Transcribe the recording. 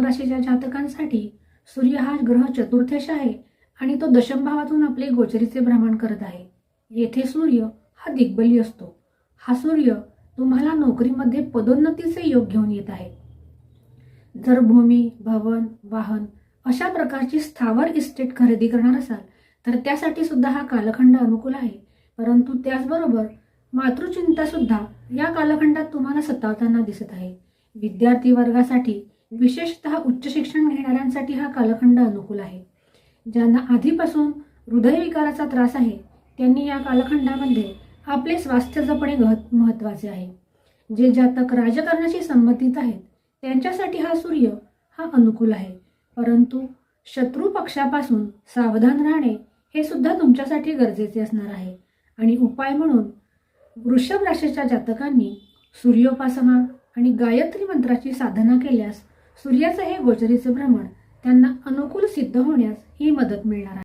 राशीच्या जातकांसाठी सूर्य हा ग्रह चतुर्थेश आहे आणि तो दशमभावातून आपले गोचरीचे भ्रमण करत आहे. येथे सूर्य हा दिग्बली असतो. हा सूर्य तुम्हाला नोकरीमध्ये पदोन्नतीचे योग घेऊन येत आहे. जर भूमी भवन वाहन अशा प्रकारची स्थावर इस्टेट खरेदी करणार असाल तर त्यासाठी सुद्धा हा कालखंड अनुकूल आहे. परंतु त्याचबरोबर मातृचिंता सुद्धा या कालखंडात तुम्हाला सतावताना दिसत आहे. विद्यार्थी वर्गासाठी विशेषतः उच्च शिक्षण घेणाऱ्यांसाठी हा कालखंड अनुकूल आहे. ज्यांना आधीपासून हृदयविकाराचा त्रास आहे त्यांनी या कालखंडामध्ये आपले स्वास्थ्य जपणे गह- महत्त्वाचे आहे. जे जातक राजकारणाशी संबंधित आहेत त्यांच्यासाठी हा सूर्य हा अनुकूल आहे. परंतु शत्रू पक्षापासून सावधान राहणे हे सुद्धा तुमच्यासाठी गरजेचे असणार आहे. आणि उपाय म्हणून वृषभ राशीच्या जातकांनी सूर्योपासना आणि गायत्री मंत्राची साधना केल्यास सूर्याचं हे गोचरीचं भ्रमण त्यांना अनुकूल सिद्ध होण्यास ही मदत मिळणार आहे.